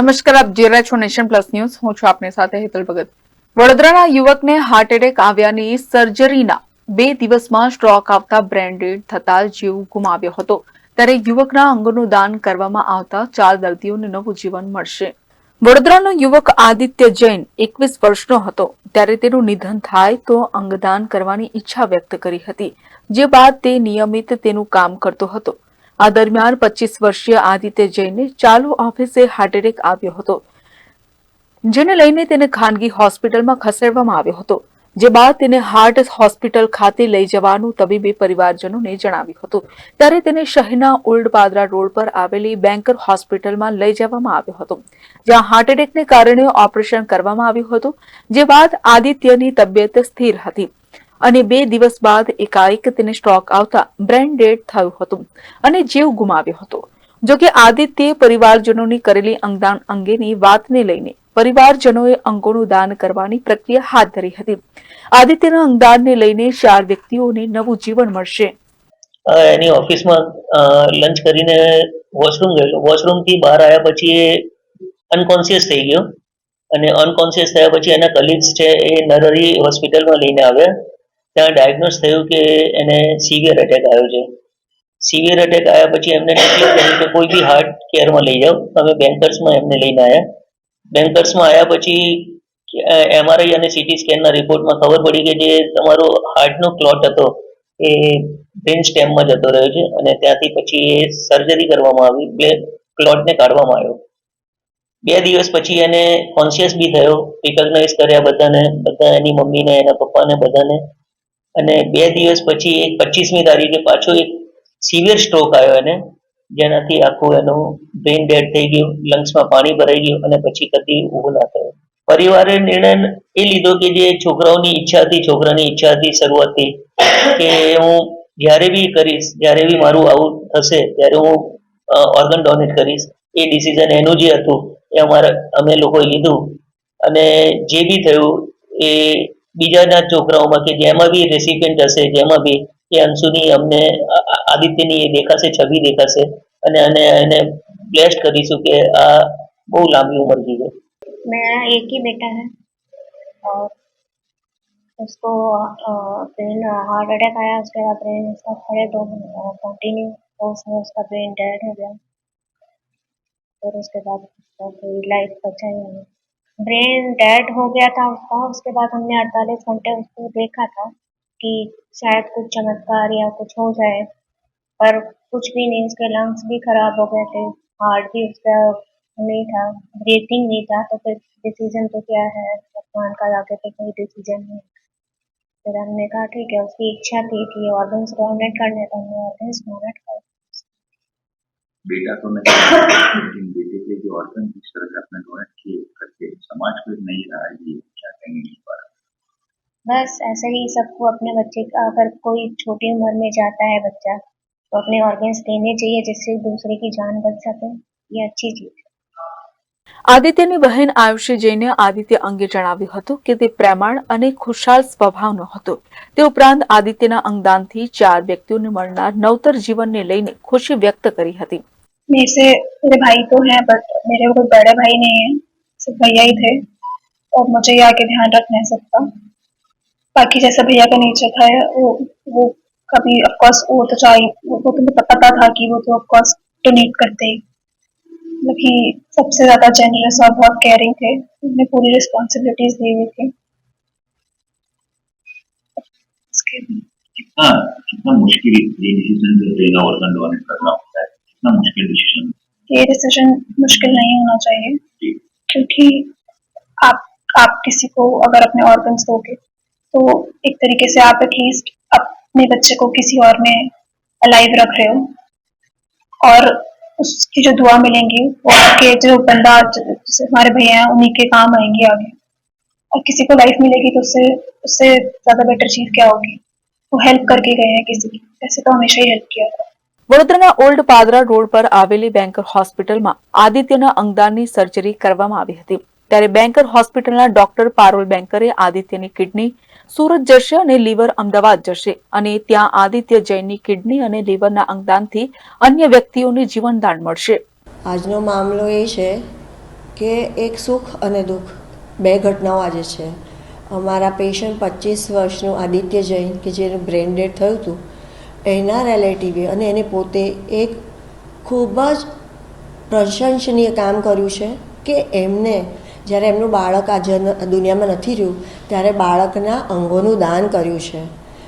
નમસ્કાર, આપ જોઈ રહ્યા છો નેશન પ્લસ ન્યૂઝ. હું છું આપની સાથે હેતલ ભગત. વડોદરાના યુવકને હાર્ટ એટેક આવ્યાની સર્જરીના બે દિવસમાં સ્ટ્રોક આવતા બ્રેન્ડેડ થતા જીવ ગુમાવ્યો હતો. ત્યારે યુવકના અંગોનું દાન કરવામાં આવતા ચાર દર્દીઓને નવું જીવન મળશે. વડોદરાનો યુવક આદિત્ય જૈન એકવીસ વર્ષનો હતો. ત્યારે તેનું નિધન થાય તો અંગદાન કરવાની ઈચ્છા વ્યક્ત કરી હતી. જે બાદ તે નિયમિત તેનું કામ કરતો હતો. આ દરમિયાન પચીસ વર્ષીય આદિત્ય જૈનને ચાલુ ઓફિસે હાર્ટ એટેક આવ્યો હતો, જેને લઈને તેને ખાનગી હોસ્પિટલમાં ખસેડવામાં આવ્યો હતો, જે બાદ તેને હાર્ટ હોસ્પિટલ ખાતે લઈ જવાનું તબીબી પરિવારજનોને જણાવ્યું હતું. ત્યારે તેને શહેરના ઓલ્ડ પાદરા રોડ પર આવેલી બેન્કર હોસ્પિટલમાં લઈ જવામાં આવ્યો હતો, જ્યાં હાર્ટ એટેકને કારણે ઓપરેશન કરવામાં આવ્યું હતું, જે બાદ આદિત્યની તબિયત સ્થિર હતી. અને બે દિવસ બાદ એકાએક તેને સ્ટ્રોક આવતા બ્રેન ડેડ થયું હતું અને જીવ ગુમાવ્યો હતો. જોકે આદિત્યે પરિવારજનોની કરેલી અંગદાન અંગેની વાતને લઈને પરિવારજનોએ અંગોનું દાન કરવાની પ્રક્રિયા હાથ ધરી હતી. આદિત્યના અંગદાનને લઈને ચાર વ્યક્તિઓને નવું જીવન મળશે. એની ઓફિસમાં લંચ કરીને વોશરૂમ ગયેલો વોશરૂમથી બહાર આવ્યા પછી એ અનકોન્શિયસ થઈ ગયો. અને અનકોન્શિયસ થયા પછી એના કલીગ્સ છે એ નરરી હોસ્પિટલમાં લઈને આવ્યા. ત્યાં ડાયગ્નોસ થયું કે એને સિવિયર એટેક આવ્યો છે. સિવિયર એટેક આવ્યા પછી એમને નક્કી કર્યું કે કોઈ બી હાર્ટ કેરમાં લઈ જાઓ. અમે બેન્કર્સમાં એમને લઈને આવ્યા બેન્કર્સમાં આવ્યા પછી એમઆરઆઈ અને સીટી સ્કેનના રિપોર્ટમાં ખબર પડી કે જે તમારો હાર્ટનો ક્લોટ હતો એ બ્રેન સ્ટેમમાં જતો રહ્યો છે અને ત્યાંથી પછી એ સર્જરી કરવામાં આવી, બે ક્લોટને કાઢવામાં આવ્યો. બે દિવસ પછી એને કોન્શિયસ બી થયો રિકગ્નાઇઝ કર્યા બધાને, બધા એની મમ્મીને, એના પપ્પાને બધાને. અને બે દિવસ પછી એક પચીસમી તારીખે પાછો એક સિવિયર સ્ટ્રોક આવ્યો એને. જેનાથી આખું એનું બ્રેન ડેડ થઈ ગયું લંગ્સમાં પાણી ભરાઈ ગયું અને પછી કદી ઊભો ના થયો. પરિવારે નિર્ણય એ લીધો કે જે છોકરાઓની ઈચ્છા હતી, છોકરાની ઈચ્છા હતી શરૂઆતથી કે હું જ્યારે બી કરીશ, જ્યારે બી મારું આવું થશે, ત્યારે હું ઓર્ગન ડોનેટ કરીશ. એ ડિસિઝન એનું જે હતું, એ અમારા, અમે લોકોએ લીધું. અને જે બી થયું, એ બીજાના છોકરાઓમાં કે જેમાં બી રેસિપિયન્ટ હશે જેમાં બી એ અંશુની અમને આ- આ- આદિત્યની એ દેખાશે છબી દેખાશે અને અને એને બ્લેસ્ડ કરીશું કે આ બહુ લાંબી ઉંમર જીવે मेरा एक ही बेटा है और उसको ब्रेन हार्ट अटैक आया उसके बाद ब्रेन उसका खड़े दो कंटिन्यू तो उसमें उसका ब्रेन डेड हो गया फिर उसके बाद उसका कोई लाइफ बचा ही नहीं ब्रेन डेड हो गया था उसका, उसके बाद हमने अड़तालीस घंटे उसको देखा था कि शायद कुछ चमत्कार या कुछ हो जाए। पर कुछ भी नहीं, उसके लंग्स भी खराब हो गए थे हार्ट भी उसका नहीं था ब्रीथिंग नहीं था। तो फिर डिसीज़न तो क्या है? भगवान का आगे पे कोई डिसीज़न नहीं। फिर हमने कहा, ठीक है, उसकी इच्छा थी कि ऑर्गन्स डोनेट करने तो हमने ऑर्गन्स डोनेट कर बेटा तो नहीं लेकिन बेटे के जो ऑर्गन जिस तरह से आपने डोनेट किए करके समाज को नई राह है, क्या कहेंगे इस बारे। बस ऐसे ही सबको अपने बच्चे का अगर कोई छोटी उम्र में जाता है बच्चा तो अपने ऑर्गन्स देने चाहिए जिससे दूसरे की जान बच सके। ये अच्छी चीज़ આદિત્યની બહેન આયુષી જૈને આદિત્ય અંગે જણાવ્યું હતું કે તે પ્રેમાળ અને ખુશાલ સ્વભાવનો હતો તે ઉપરાંત આદિત્યના અંગદાનથી ચાર વ્યક્તિઓને મળનાર નવતર જીવનને લઈને ખુશી વ્યક્ત કરી હતી मेरे से मेरे भाई तो हैं बट मेरे कोई बड़े भाई नहीं है सिर्फ भैया ही थे और मुझे ही आके ध्यान रखना है सबका बाकी जैसा भैया का नेचर था वो वो कभी ऑफकोर्स वो तो चाहिए वो तो तुम्हें पता था कि वो तो ऑफकोर्स डोनेट करते ही मतलब सबसे ज़्यादा जेनरस और बहुत केयरिंग थे उन्हें पूरी रिस्पॉन्सिबिलिटीज दी हुई थी। कितना कितना मुश्किल ये डिसीज़न जो लेना डोनेट करना होता है? कितना मुश्किल डिसीज़न ये डिसीज़न मुश्किल नहीं होना चाहिए क्योंकि आप आप किसी को अगर अपने ऑर्गन्स दोगे तो एक तरीके से आप एटलीस्ट अपने बच्चे को किसी और में अलाइव रख रहे हो। और उसकी जो दुआ मिलेंगी वो आपके जो बंदा जैसे हमारे भैया हैं उन्हीं के काम आएंगी आगे और किसी को लाइफ मिलेगी तो उससे उससे ज़्यादा बेटर चीज़ क्या होगी वो हेल्प करके गए हैं किसी की वैसे तो हमेशा ही हेल्प किया था વડોદરાના ઓલ્ડ પાદરા રોડ પર આવેલી બેન્કર હોસ્પિટલમાં આદિત્યના અંગદાનની સર્જરી કરવામાં આવી હતી ત્યારે બેન્કર હોસ્પિટલના ડોક્ટર પારોલ બેન્કરે આદિત્યની કિડની, સુરત જશે અને લીવર અમદાવાદ જશે. અને ત્યાં આદિત્ય જૈનની કિડની અને લીવરના અંગદાનથી અન્ય વ્યક્તિઓને જીવનદાન મળશે. આજનો મામલો એ છે કે એક સુખ અને દુઃખ બે ઘટનાઓ આજે છે. અમારા પેશન્ટ પચીસ વર્ષનું આદિત્ય જૈન કે જેનું બ્રેન ડેડ થયું હતું, એના રિલેટિવે અને એને પોતે એક ખૂબ જ પ્રશંસનીય કામ કર્યું છે કે એમને જ્યારે એમનું બાળક આ જન દુનિયામાં નથી રહ્યું, ત્યારે બાળકના અંગોનું દાન કર્યું છે.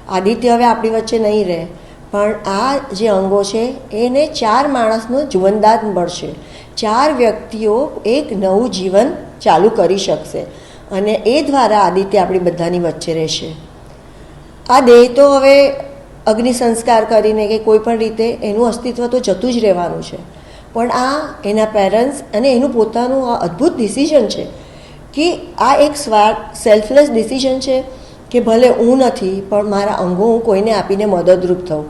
આદિત્ય હવે આપણી વચ્ચે નહીં રહે, પણ આ જે અંગો છે, એને ચાર માણસનું જીવનદાન મળશે. ચાર વ્યક્તિઓ એક નવું જીવન ચાલુ કરી શકશે અને એ દ્વારા આદિત્ય આપણી બધાની વચ્ચે રહેશે. આ દેહ તો હવે અગ્નિ સંસ્કાર કરીને કે કોઈ પણ રીતે એનું અસ્તિત્વ તો જતું જ રહેવાનું છે. પણ આ એના પેરેન્ટ્સ અને એનું પોતાનું આ અદ્ભુત ડિસિઝન છે કે આ એક સ્વાર્થ સેલ્ફલેસ ડિસિઝન છે કે ભલે હું નથી, પણ મારા અંગો હું કોઈને આપીને મદદરૂપ થઉં.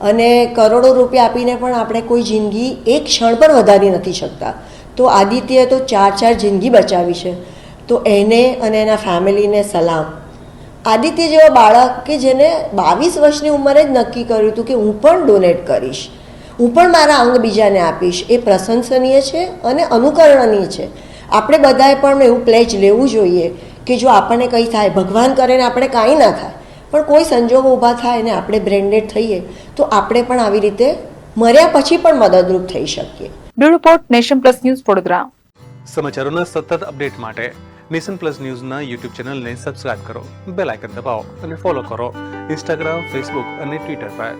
અને કરોડો રૂપિયા આપીને પણ આપણે કોઈ જિંદગી એક ક્ષણ પણ વધારી નથી શકતા. તો આદિત્યએ તો ચાર ચાર જિંદગી બચાવી છે. તો એને અને એના ફેમિલીને સલામ. આદિત્ય જેવા બાળક કે જેને બાવીસ વર્ષની ઉંમરે જ નક્કી કર્યું હતું કે હું પણ ડોનેટ કરીશ. હું પણ મારા અંગ બીજાને આપીશ. એ પ્રશંસનીય છે અને અનુકરણનીય છે. આપણે બધાએ પણ એવું પ્લેજ લેવું જોઈએ કે જો આપણને કંઈ થાય ભગવાન કરે ને આપણે કાંઈ ના થાય પણ કોઈ સંજોગો ઊભા થાય ને આપણે બ્રેન્ડેડ થઈએ તો આપણે પણ આવી રીતે મર્યા પછી પણ મદદરૂપ થઈ શકીએ. Bureau report nation plus news Vadodara. સમાચારોના સતત અપડેટ માટે નેશન પ્લસ ન્યૂઝના યુટ્યુબ ચેનલને સબસ્ક્રાઇબ કરો બેલ આઇકન દબાવો અને ફોલો કરો ઇન્સ્ટાગ્રામ ફેસબુક અને ટ્વિટર પર.